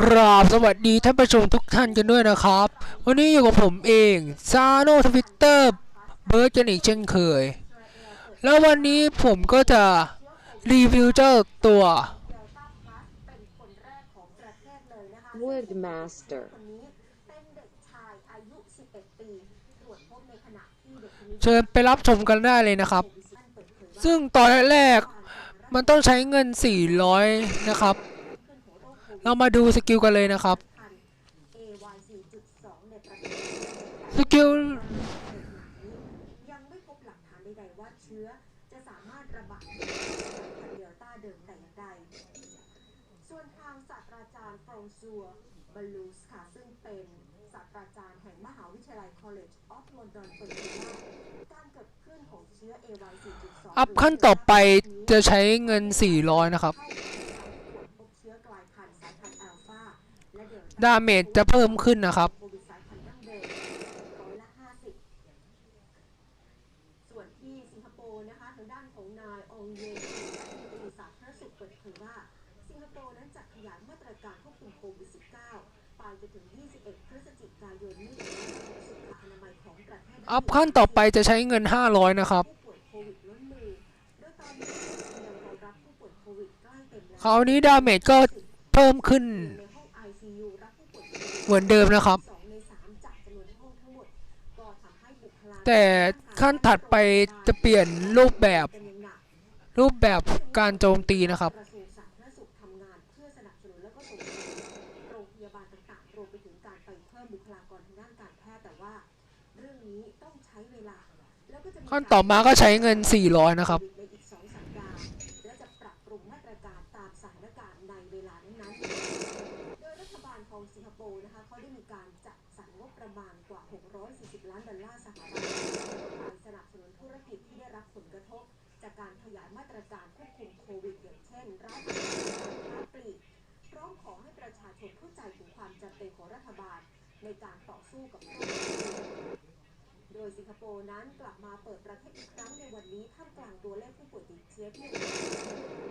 กราบสวัสดีท่านผู้ชมทุกท่านกันด้วยนะครับ วันนี้อยู่กับผมเองซาโนทวิตเตอร์เบิร์ดกันอีกเช่นเคย แล้ววันนี้ผมก็จะรีวิวเจ้าตัว Woodmaster คนนี้เป็นเด็กชายอายุ11ปีตรวจพบในขณะที่เด็กคนนี้เชิญไปรับชมกันได้เลยนะครับท่านเปิดเผยว่าซึ่งตอนแรกๆมันต้องใช้เงิน 400 นะครับ เรามาดูสกิลกันเลยนะครับ สกิลยังไม่พบหลักฐานใดๆว่าเชื้อจะสามารถระบาดจากเดลต้าเดิมแต่อย่างใด ส่วนทางศาสตราจารย์ฟรองซัวบาลูสค่ะซึ่งเป็นศาสตราจารย์แห่งมหาวิทยาลัย College of London เปิดเผยว่าการเกิดขึ้นของเชื้อ AY4.2 อัพขั้นต่อไปจะใช้เงิน 400 นะครับเชื้อกลายพันธุ์สายพันธุ์อัลฟาและเดลต้าดาเมจจะเพิ่มขึ้นนะครับโควิดสายพันธุ์ดั้งเดิมร้อยละห้าสิบส่วนที่สิงคโปร์นะคะทางด้านของนายองเยรัฐมนตรีสาธารณสุขเปิดเผยว่าสิงคโปร์นั้นจะขยายมาตรการควบคุมโควิด -19 ไปจนถึง21พฤศจิกายนนี้สุขอนามัยของประเทศอัพขั้นต่อไปจะใช้เงิน 500 นะครับผู้ป่วยโควิดล้นมือโดยตอนนี้ยังรองรับผู้ป่วยโควิดใกล้เต็มแล้วคราวนี้ดาเมจก็เพิ่มขึ้น เหมือนเดิมนะครับ แต่ขั้นถัดไปจะเปลี่ยนรูปแบบ รูปแบบการโจมตีนะครับขั้นต่อมาก็ใช้เงิน 400 นะครับ ของสิงคโปร์นะคะเขาได้มีการจัดสรรงบประมาณกว่า 640 ล้านดอลลาร์สหรัฐไปสนับสนุนธุรกิจที่ได้รับผลกระทบ จากการขยายมาตรการควบคุมโควิด อย่างเช่นร้านอาหารการค้าปลีกพร้อมขอให้ประชาชนเข้าใจถึงความจำเป็นของรัฐบาลในการต่อสู้กับโรคโควิดโดยสิงคโปร์นั้นกลับมาเปิดประเทศอีกครั้งในวันนี้ท่ามกลางตัวเลขผู้ป่วยติดเชื้อที่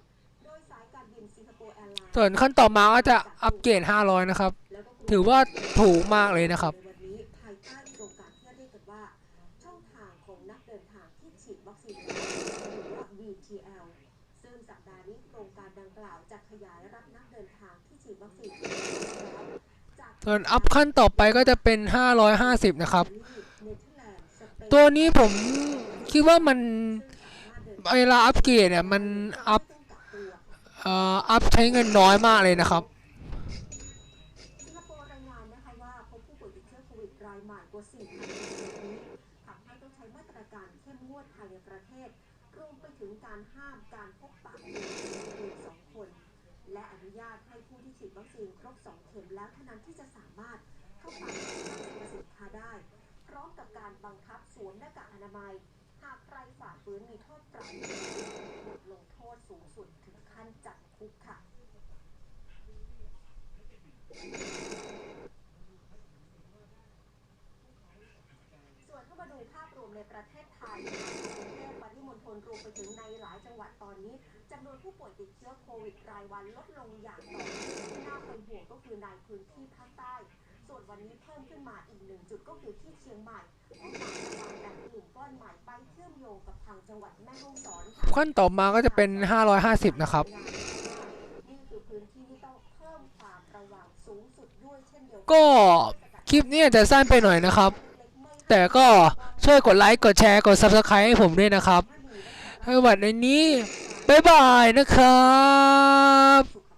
ส่วนขั้นต่อมาก็จะอัปเกรด 500 นะครับ ถือว่าถูกมากเลยนะครับส่วนอัพขั้นต่อไปก็จะเป็น 550 นะครับ ตัวนี้ผมคิดว่ามันเวลาอัปเกรดเนี่ยมันอัพ เอ่ออัพใช้เงินน้อยมากเลยนะครับ สิงคโปร์รายงานนะคะว่าพบผู้ป่วยติดเชื้อโควิดรายใหม่กว่า4,000คนนี้ทำให้ต้องใช้มาตรการเข้มงวดภายในประเทศ รวมไปถึงการห้ามการพบปะเกินสองคน และอนุญาตให้ผู้ที่ฉีดวัคซีนครบ 2 เข็มแล้วเท่านั้นที่จะสามารถเข้าไปห้างสรรพสินค้าได้ พร้อมกับการบังคับสวมหน้ากากอนามัย หากใครฝ่าฝืนมีโทษปรับบทลงโทษสูงสุดถึง คุกค่ะ ส่วนเข้ามาดูภาพรวมในประเทศไทยนะคะกรุงเทพปริมณฑลรวมไปถึงในหลายจังหวัดตอนนี้จำนวนผู้ป่วยติดเชื้อโควิดรายวันลดลงอย่างต่อเนื่องที่น่าเป็นห่วงก็คือในพื้นที่ภาคใต้ส่วนวันนี้เพิ่มขึ้นมาอีกหนึ่งจุดก็คือที่เชียงใหม่พบการระบาดแบบกลุ่มก้อนใหม่ไปเชื่อมโยงกับทางจังหวัดแม่ฮ่องสอนค่ะขั้นต่อมาก็จะเป็น 550 นะครับ ก็คลิปนี้อาจจะสั้นไปหน่อยนะครับ แต่ก็ช่วยกดไลค์กดแชร์กด Subscribe ให้ผมด้วยนะครับสวัสดีนี้ บ๊ายบายนะครับ